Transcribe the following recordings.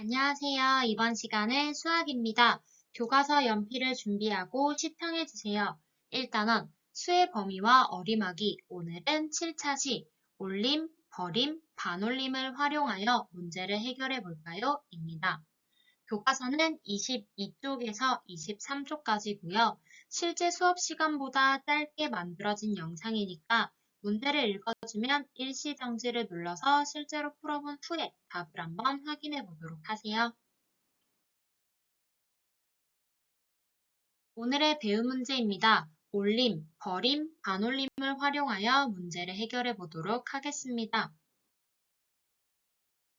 안녕하세요. 이번 시간은 수학입니다. 교과서 연필을 준비하고 시청해 주세요. 일단은 수의 범위와 어림하기 오늘은 7차시 올림, 버림, 반올림을 활용하여 문제를 해결해 볼까요? 입니다. 교과서는 22쪽에서 23쪽까지고요. 실제 수업 시간보다 짧게 만들어진 영상이니까 문제를 읽어주면 일시정지를 눌러서 실제로 풀어본 후에 답을 한번 확인해 보도록 하세요. 오늘의 배움 문제입니다. 올림, 버림, 반올림을 활용하여 문제를 해결해 보도록 하겠습니다.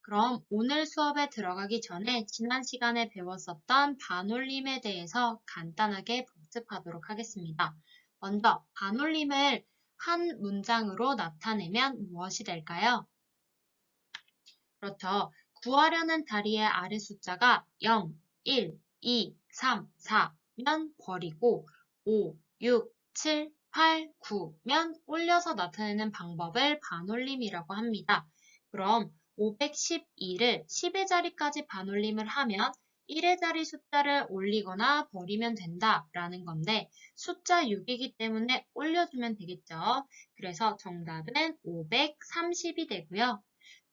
그럼 오늘 수업에 들어가기 전에 지난 시간에 배웠었던 반올림에 대해서 간단하게 복습하도록 하겠습니다. 먼저 반올림을 한 문장으로 나타내면 무엇이 될까요? 그렇죠. 구하려는 다리의 아래 숫자가 0, 1, 2, 3, 4면 버리고 5, 6, 7, 8, 9면 올려서 나타내는 방법을 반올림이라고 합니다. 그럼 512를 10의 자리까지 반올림을 하면 1의 자리 숫자를 올리거나 버리면 된다라는 건데 숫자 6이기 때문에 올려주면 되겠죠. 그래서 정답은 530이 되고요.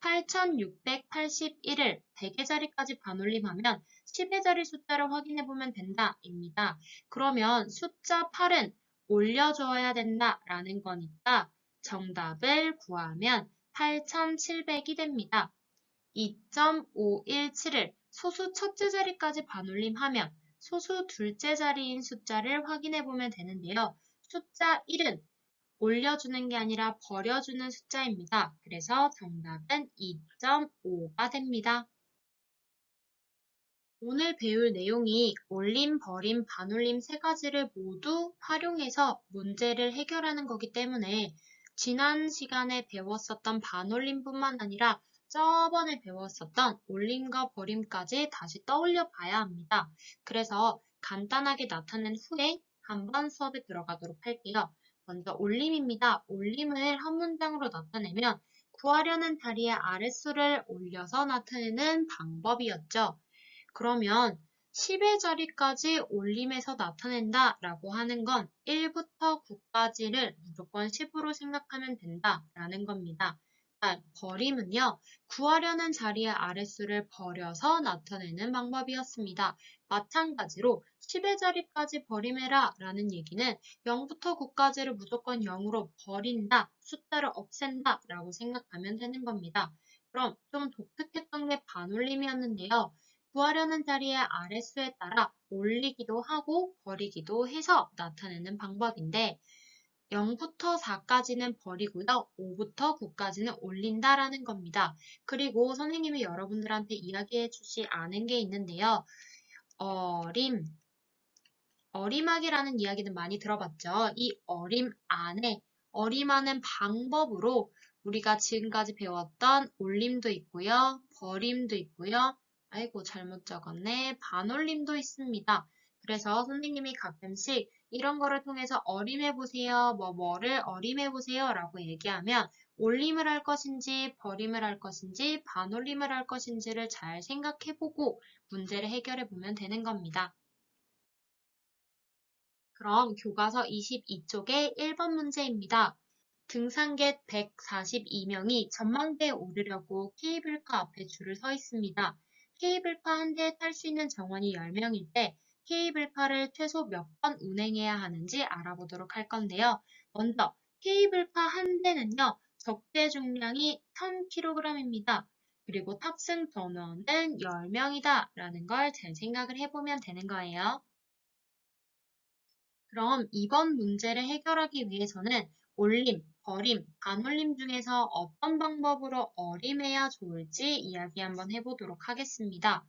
8681을 100의 자리까지 반올림하면 10의 자리 숫자를 확인해 보면 된다입니다. 그러면 숫자 8은 올려줘야 된다라는 거니까 정답을 구하면 8700이 됩니다. 2.517을 소수 첫째 자리까지 반올림하면 소수 둘째 자리인 숫자를 확인해 보면 되는데요. 숫자 1은 올려주는 게 아니라 버려주는 숫자입니다. 그래서 정답은 2.5가 됩니다. 오늘 배울 내용이 올림, 버림, 반올림 세 가지를 모두 활용해서 문제를 해결하는 거기 때문에 지난 시간에 배웠었던 반올림뿐만 아니라 저번에 배웠었던 올림과 버림까지 다시 떠올려 봐야 합니다. 그래서 간단하게 나타낸 후에 한번 수업에 들어가도록 할게요. 먼저 올림입니다. 올림을 한 문장으로 나타내면 구하려는 다리의 아랫수를 올려서 나타내는 방법이었죠. 그러면 10의 자리까지 올림해서 나타낸다 라고 하는 건 1부터 9까지를 무조건 10으로 생각하면 된다 라는 겁니다. 버림은요, 구하려는 자리의 아랫수를 버려서 나타내는 방법이었습니다. 마찬가지로 10의 자리까지 버림해라 라는 얘기는 0부터 9까지를 무조건 0으로 버린다, 숫자를 없앤다 라고 생각하면 되는 겁니다. 그럼 좀 독특했던 게 반올림이었는데요. 구하려는 자리의 아랫수에 따라 올리기도 하고 버리기도 해서 나타내는 방법인데 0부터 4까지는 버리고요. 5부터 9까지는 올린다라는 겁니다. 그리고 선생님이 여러분들한테 이야기해 주지 않은 게 있는데요. 어림, 어림하기라는 이야기는 많이 들어봤죠. 이 어림 안에 어림하는 방법으로 우리가 지금까지 배웠던 올림도 있고요. 버림도 있고요. 아이고 잘못 적었네. 반올림도 있습니다. 그래서 선생님이 가끔씩 이런 거를 통해서 어림해보세요. 뭐 뭐를 어림해보세요. 라고 얘기하면 올림을 할 것인지 버림을 할 것인지 반올림을 할 것인지를 잘 생각해보고 문제를 해결해보면 되는 겁니다. 그럼 교과서 22쪽의 1번 문제입니다. 등산객 142명이 전망대에 오르려고 케이블카 앞에 줄을 서 있습니다. 케이블카 한 대에 탈 수 있는 정원이 10명일 때 케이블카를 최소 몇 번 운행해야 하는지 알아보도록 할 건데요. 먼저 케이블카 한 대는요. 적재 중량이 1000kg입니다. 그리고 탑승 전원은 10명이다 라는 걸 잘 생각을 해보면 되는 거예요. 그럼 이번 문제를 해결하기 위해서는 올림, 버림, 반올림 중에서 어떤 방법으로 어림해야 좋을지 이야기 한번 해보도록 하겠습니다.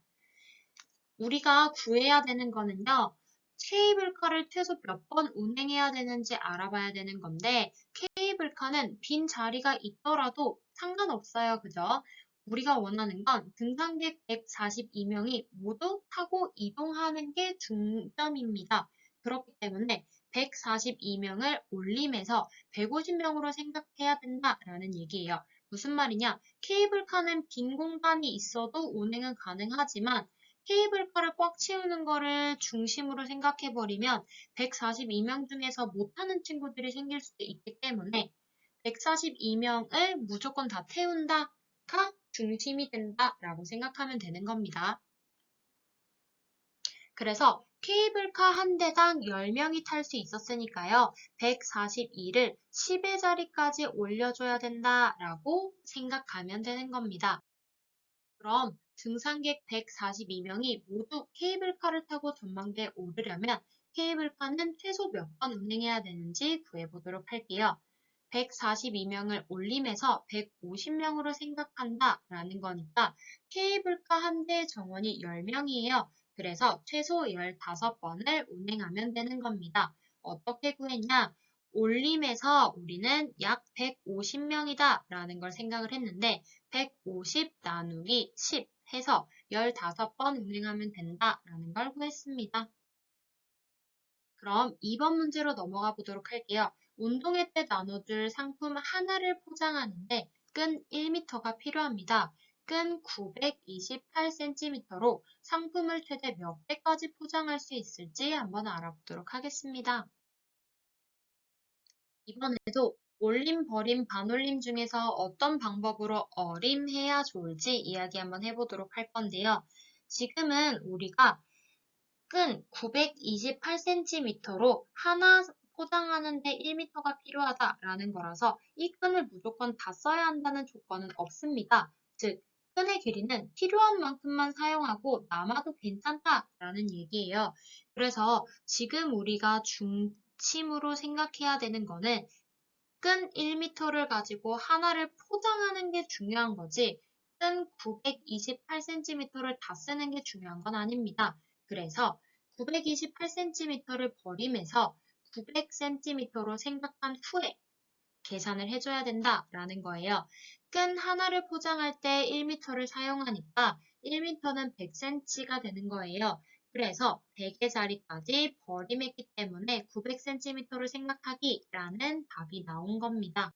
우리가 구해야 되는 거는요. 케이블카를 최소 몇 번 운행해야 되는지 알아봐야 되는 건데 케이블카는 빈 자리가 있더라도 상관없어요. 그죠? 우리가 원하는 건 등산객 142명이 모두 타고 이동하는 게 중점입니다. 그렇기 때문에 142명을 올림해서 150명으로 생각해야 된다라는 얘기예요. 무슨 말이냐? 케이블카는 빈 공간이 있어도 운행은 가능하지만 케이블카를 꽉 채우는 거를 중심으로 생각해버리면 142명 중에서 못하는 친구들이 생길 수도 있기 때문에 142명을 무조건 다 태운다가 중심이 된다라고 생각하면 되는 겁니다. 그래서 케이블카 한 대당 10명이 탈 수 있었으니까요. 142를 10의 자리까지 올려줘야 된다라고 생각하면 되는 겁니다. 그럼 등산객 142명이 모두 케이블카를 타고 전망대에 오르려면 케이블카는 최소 몇 번 운행해야 되는지 구해보도록 할게요. 142명을 올림해서 150명으로 생각한다 라는 거니까 케이블카 한 대의 정원이 10명이에요. 그래서 최소 15번을 운행하면 되는 겁니다. 어떻게 구했냐? 올림에서 우리는 약 150명이다 라는 걸 생각을 했는데 150 나누기 10 해서 15번 운행하면 된다 라는 걸 구했습니다. 그럼 2번 문제로 넘어가 보도록 할게요. 운동회 때 나눠줄 상품 하나를 포장하는데 끈 1m가 필요합니다. 끈 928cm로 상품을 최대 몇 개까지 포장할 수 있을지 한번 알아보도록 하겠습니다. 이번에도 올림, 버림, 반올림 중에서 어떤 방법으로 어림해야 좋을지 이야기 한번 해보도록 할 건데요. 지금은 우리가 끈 928cm로 하나 포장하는데 1m가 필요하다라는 거라서 이 끈을 무조건 다 써야 한다는 조건은 없습니다. 즉, 끈의 길이는 필요한 만큼만 사용하고 남아도 괜찮다라는 얘기예요. 그래서 지금 우리가 중심으로 생각해야 되는 거는 끈 1m를 가지고 하나를 포장하는 게 중요한 거지 끈 928cm를 다 쓰는 게 중요한 건 아닙니다. 그래서 928cm를 버림해서 900cm로 생각한 후에 계산을 해줘야 된다라는 거예요. 끈 하나를 포장할 때 1m를 사용하니까 1m는 100cm가 되는 거예요. 그래서 100의 자리까지 버림했기 때문에 900cm를 생각하기라는 답이 나온 겁니다.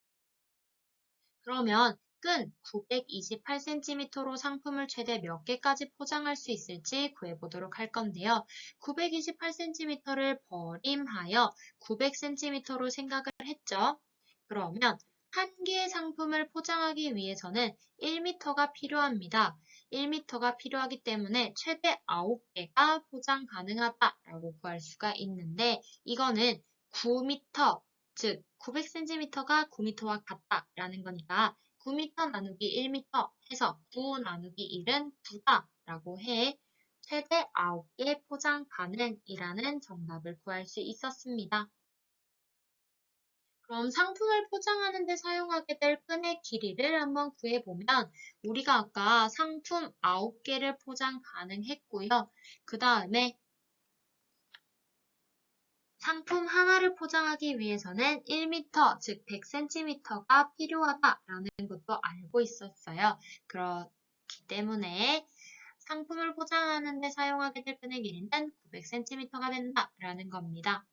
그러면 끈 928cm로 상품을 최대 몇 개까지 포장할 수 있을지 구해보도록 할 건데요. 928cm를 버림하여 900cm로 생각을 했죠. 그러면 한 개의 상품을 포장하기 위해서는 1m가 필요합니다. 1m가 필요하기 때문에 최대 9개가 포장 가능하다라고 구할 수가 있는데 이거는 9m, 즉 900cm가 9m와 같다라는 거니까 9m 나누기 1m 해서 9 나누기 1은 9다 라고 해 최대 9개 포장 가능이라는 정답을 구할 수 있었습니다. 그럼 상품을 포장하는 데 사용하게 될 끈의 길이를 한번 구해보면 우리가 아까 상품 9개를 포장 가능했고요. 그 다음에 상품 하나를 포장하기 위해서는 1m, 즉 100cm가 필요하다라는 것도 알고 있었어요. 그렇기 때문에 상품을 포장하는 데 사용하게 될 끈의 길이는 900cm가 된다라는 겁니다.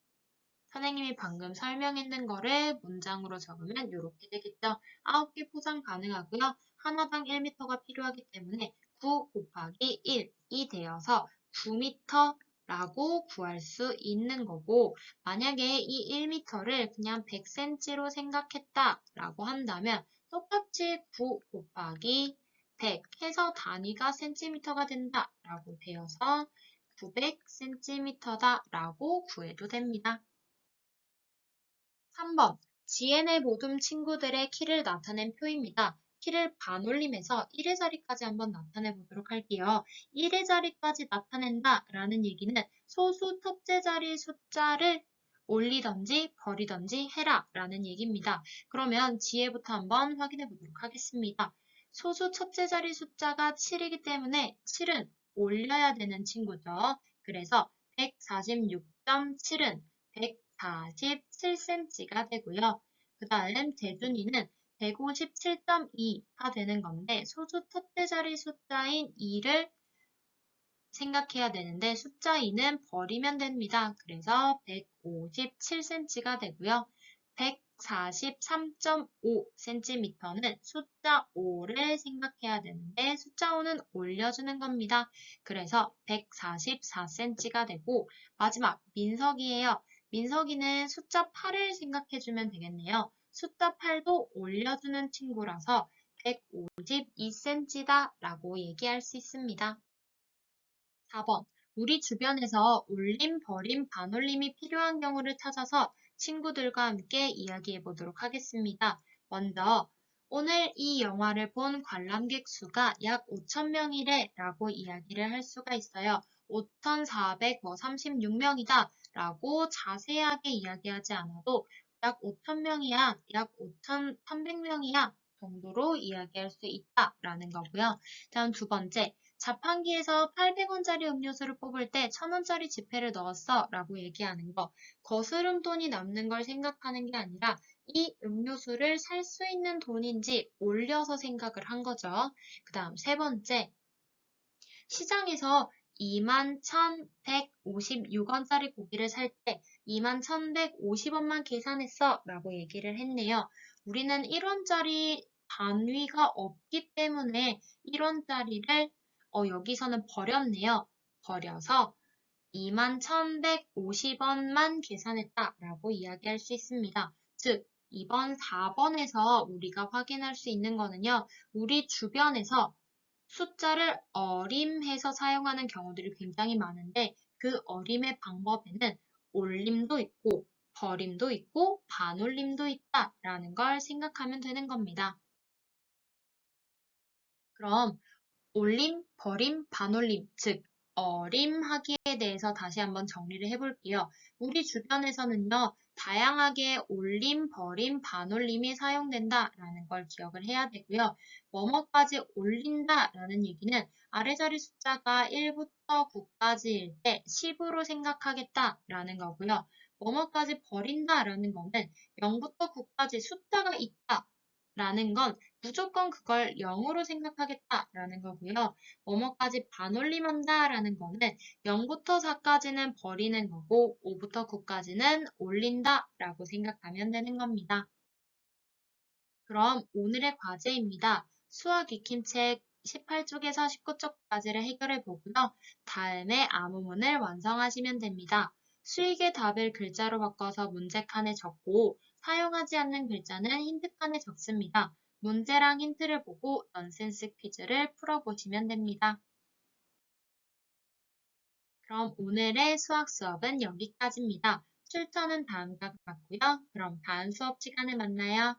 선생님이 방금 설명했는 거를 문장으로 적으면 이렇게 되겠죠. 9개 포장 가능하고요. 하나당 1m가 필요하기 때문에 9 곱하기 1이 되어서 9m 라고 구할 수 있는 거고 만약에 이 1m를 그냥 100cm로 생각했다 라고 한다면 똑같이 9 곱하기 100 해서 단위가 cm가 된다 라고 되어서 900cm다 라고 구해도 됩니다. 3번 GN의 모든 친구들의 키를 나타낸 표입니다. 키를 반올림해서 1의 자리까지 한번 나타내 보도록 할게요. 1의 자리까지 나타낸다 라는 얘기는 소수 첫째 자리 숫자를 올리던지 버리던지 해라 라는 얘기입니다. 그러면 지혜부터 한번 확인해 보도록 하겠습니다. 소수 첫째 자리 숫자가 7이기 때문에 7은 올려야 되는 친구죠. 그래서 146.7은 147cm가 되고요. 그 다음 재준이는 157.2가 되는 건데 소수 첫째 자리 숫자인 2를 생각해야 되는데 숫자 2는 버리면 됩니다. 그래서 157cm가 되고요. 143.5cm는 숫자 5를 생각해야 되는데 숫자 5는 올려주는 겁니다. 그래서 144cm가 되고 마지막 민석이에요. 민석이는 숫자 8을 생각해주면 되겠네요. 숫자 8도 올려주는 친구라서 152cm다 라고 얘기할 수 있습니다. 4번. 우리 주변에서 올림, 버림, 반올림이 필요한 경우를 찾아서 친구들과 함께 이야기해 보도록 하겠습니다. 먼저 오늘 이 영화를 본 관람객 수가 약 5,000명이래 라고 이야기를 할 수가 있어요. 5,436명이다 라고 자세하게 이야기하지 않아도 약 5,000명이야, 약 5,300명이야 정도로 이야기할 수 있다라는 거고요. 다음 두 번째, 자판기에서 800원짜리 음료수를 뽑을 때 1000원짜리 지폐를 넣었어 라고 얘기하는 거. 거스름 돈이 남는 걸 생각하는 게 아니라 이 음료수를 살 수 있는 돈인지 올려서 생각을 한 거죠. 그 다음 세 번째, 시장에서 21,156원짜리 고기를 살 때 21,150원만 계산했어 라고 얘기를 했네요. 우리는 1원짜리 단위가 없기 때문에 1원짜리를 어, 여기서는 버렸네요. 버려서 21,150원만 계산했다 라고 이야기할 수 있습니다. 즉, 이번 4번에서 우리가 확인할 수 있는 거는요. 우리 주변에서 숫자를 어림해서 사용하는 경우들이 굉장히 많은데 그 어림의 방법에는 올림도 있고 버림도 있고 반올림도 있다라는 걸 생각하면 되는 겁니다. 그럼 올림, 버림, 반올림, 즉 어림하기에 대해서 다시 한번 정리를 해볼게요. 우리 주변에서는요, 다양하게 올림, 버림, 반올림이 사용된다 라는 걸 기억을 해야 되고요. 뭐뭐까지 올린다 라는 얘기는 아래자리 숫자가 1부터 9까지일 때 10으로 생각하겠다 라는 거고요. 뭐뭐까지 버린다 라는 거는 0부터 9까지 숫자가 있다. 라는 건 무조건 그걸 0으로 생각하겠다라는 거고요. 뭐뭐까지 반올림한다라는 거는 0부터 4까지는 버리는 거고 5부터 9까지는 올린다라고 생각하면 되는 겁니다. 그럼 오늘의 과제입니다. 수학 익힘책 18쪽에서 19쪽까지를 해결해 보고요. 다음에 아무문을 완성하시면 됩니다. 수익의 답을 글자로 바꿔서 문제칸에 적고 사용하지 않는 글자는 힌트칸에 적습니다. 문제랑 힌트를 보고 넌센스 퀴즈를 풀어보시면 됩니다. 그럼 오늘의 수학 수업은 여기까지입니다. 출처는 다음과 같고요. 그럼 다음 수업 시간에 만나요.